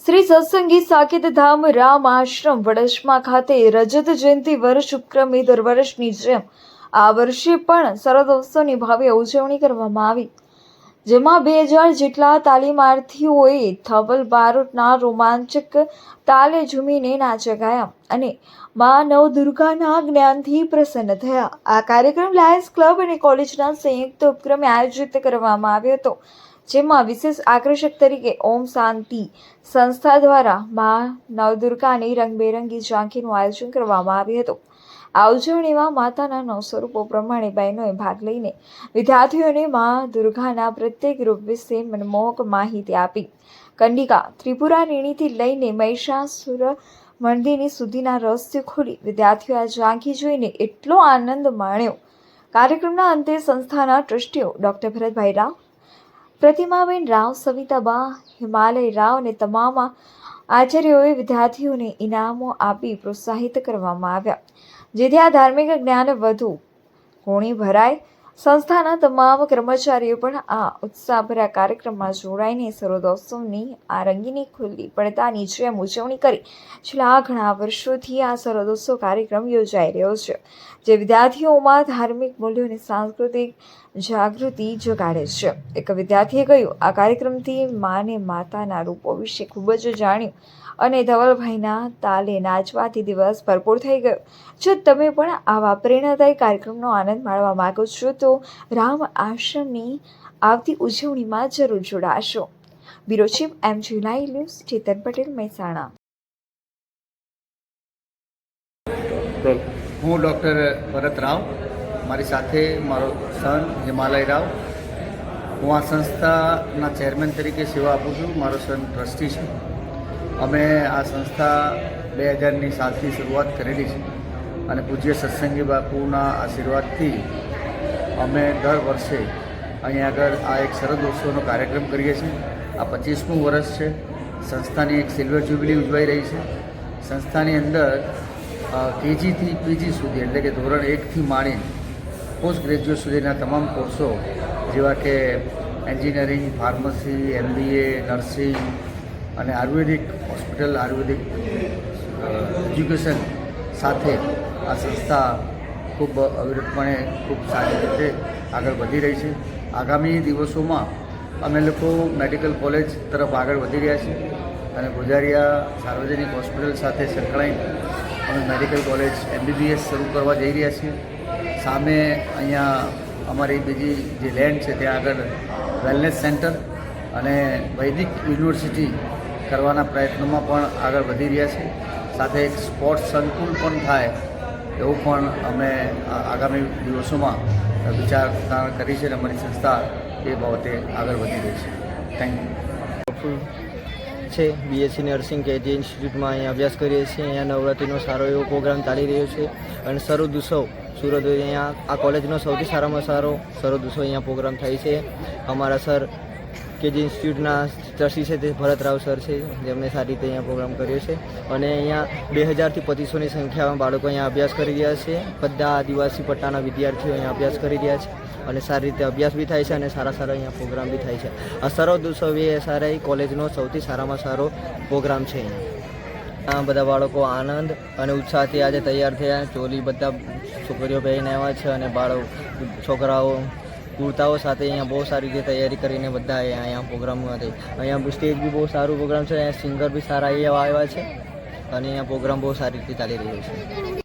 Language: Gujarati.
શ્રી સત્સંગી સાકેત ધામ રામ આશ્રમ વડસમા ખાતે રજત જયંતિ વર્ષ ઉપક્રમે દર વર્ષની જેમ આ વર્ષે પણ શરદોત્સવની ભવ્ય ઉજવણી કરવામાં આવી. જેમાં બે હજાર જેટલા તાલીમાર્થીઓએ થવલ બારોટના રોમાંચક તાલે ઝૂમીને નાચ્યા ગાયા અને મા નવ દુર્ગાના જ્ઞાનથી પ્રસન્ન થયા. આ કાર્યક્રમ લાયન્સ ક્લબ અને કોલેજના સંયુક્ત ઉપક્રમે આયોજિત કરવામાં આવ્યો હતો. જેમાં વિશેષ આકર્ષક તરીકે ઓમ શાંતિ સંસ્થા દ્વારા મા નવદુર્ગાની રંગબેરંગી ઝાંખીનું આયોજન કરવામાં આવ્યું હતું. આ ઉજવણીમાં માતાના નવ સ્વરૂપો પ્રમાણે બહેનોએ ભાગ લઈને વિદ્યાર્થીઓને મા દુર્ગાના પ્રત્યેક રૂપ વિશે મનમોહક માહિતી આપી. કંડિકા ત્રિપુરા રેણીથી લઈને મહિષાસુર મંદિરની સુધીના રહસ્ય ખોલી વિદ્યાર્થીઓ આ ઝાંખી જોઈને એટલો આનંદ માણ્યો. કાર્યક્રમના અંતે સંસ્થાના ટ્રસ્ટીઓ ડૉક્ટર ભરતભાઈ રાવ પ્રતિમાબેન રાવ, સવિતાબા, હિમાલય રાવ અને તમામ આચાર્યોએ વિદ્યાર્થીઓને ઇનામો આપી પ્રોત્સાહિત કરવામાં આવ્યા. જેથી આ ધાર્મિક જ્ઞાન વધુ હોણી ભરાય સંસ્થાના તમામ કર્મચારીઓ પણ આ ઉત્સાહભર્યા કાર્યક્રમમાં જોડાઈને સરોદોત્સવની આ રંગીની ખુલ્લી પડતાની જેમ ઉજવણી કરી. છેલ્લા ઘણા વર્ષોથી આ સરોદોત્સવ કાર્યક્રમ યોજાઈ રહ્યો છે, જે વિદ્યાર્થીઓમાં ધાર્મિક મૂલ્યો અને સાંસ્કૃતિક જાગૃતિ જગાડે છે. એક વિદ્યાર્થીએ કહ્યું, આ કાર્યક્રમથી માને માતાના રૂપો વિશે ખૂબ જ જાણ્યું. અને ધવલભાઈના તાલે નાચવાથી દિવસ ભરપૂર થઈ ગયો. જો તમે પણ આવા પ્રેરણાદાયી કાર્યક્રમનો આનંદ માણવા માંગો છો, તો રામ આશ્રમની આવતી ઉજવણીમાં જરૂર જોડાશો. Bureau chief M July news, Chetan Patel, Mehsana. હું ડૉક્ટર ભરત રાવ, મારી સાથે મારો સન હિમાલય રાવ. હું આ સંસ્થાના ચેરમેન તરીકે સેવા આપું છું. મારો સન ટ્રસ્ટી છે. અમે આ સંસ્થા બે હજારની સાલથી શરૂઆત કરેલી છે અને પૂજ્ય સત્સંગી બાપુના આશીર્વાદથી અમે દર વર્ષે અહીંયા આગળ આ એક શરદ ઉત્સવનો કાર્યક્રમ કરીએ છીએ. આ પચીસમું વર્ષ છે. સંસ્થાની એક સિલ્વર જ્યુબિલી ઉજવાઈ રહી છે. સંસ્થાની અંદર કેજીથી પીજી સુધી એટલે કે ધોરણ એકથી માણી પોસ્ટ ગ્રેજ્યુએટ સુધીના તમામ કોર્સો જેવા કે એન્જિનિયરિંગ, ફાર્મસી, એમબીએ, નર્સિંગ અને આયુર્વેદિક હોસ્પિટલ, આયુર્વેદિક એજ્યુકેશન સાથે આ સંસ્થા ખૂબ અવિરતપણે ખૂબ સારી રીતે આગળ વધી રહી છે. આગામી દિવસોમાં અમે લોકો મેડિકલ કોલેજ તરફ આગળ વધી રહ્યા છીએ અને ગુજારિયા સાર્વજનિક હોસ્પિટલ સાથે સંકળાઈ અમે મેડિકલ કોલેજ એમબીબીએસ શરૂ કરવા જઈ રહ્યા છીએ. સામે અહીંયા અમારી બીજી જે લેન્ડ છે, ત્યાં આગળ વેલનેસ સેન્ટર અને વૈદિક યુનિવર્સિટી કરવાના પ્રયત્નોમાં પણ આગળ વધી રહ્યા છે. સાથે એક સ્પોર્ટ્સ સંકુલ પણ થાય એવું પણ અમે આગામી દિવસોમાં વિચાર કરી છે અને અમારી સંસ્થા એ બાબતે આગળ વધી રહી છે. થેન્ક યુ છે. બીએસસી નર્સિંગ કે જે ઇન્સ્ટિટ્યૂટમાં અહીંયા અભ્યાસ કરીએ છીએ, અહીંયા નવરાત્રિનો સારો એવો પ્રોગ્રામ ચાલી રહ્યો છે. અને શરદ ઉત્સવ, સુરત અહીંયા, આ કોલેજનો સૌથી સારામાં સારો શરદ ઉત્સવ અહીંયા પ્રોગ્રામ થાય છે. અમારા સર કે જે ઇન્સ્ટિટ્યૂટના ટ્રસ્ટી છે તે ભરત રાવ સર છે, જેમણે સારી રીતે અહીંયા પ્રોગ્રામ કર્યો છે. અને અહીંયા બે હજારથી પચીસોની સંખ્યામાં બાળકો અહીંયા અભ્યાસ કરી રહ્યા છે. બધા આદિવાસી પટ્ટાના વિદ્યાર્થીઓ અહીંયા અભ્યાસ કરી રહ્યા છે અને સારી રીતે અભ્યાસ બી થાય છે અને સારા સારા અહીંયા પ્રોગ્રામ બી થાય છે. આ સરોદ ઉત્સવ એ એસઆરઆઈ કોલેજનો સૌથી સારામાં સારો પ્રોગ્રામ છે અહીંયા. આ બધા બાળકો આનંદ અને ઉત્સાહથી આજે તૈયાર થયા. ચોલી બધા છોકરીઓ પહેરીને આવ્યા છે અને બાળકો છોકરાઓ કુર્તાઓ સાથે અહીંયા બહુ સારી રીતે તૈયારી કરીને બધા અહીંયા અહીંયા પ્રોગ્રામમાં થઈ અહીંયા સ્ટેજ બી બહુ સારું પ્રોગ્રામ છે, અહીંયા સિંગર બી સારા એવા આવ્યા છે અને અહીંયા પ્રોગ્રામ બહુ સારી રીતે ચાલી રહ્યો છે.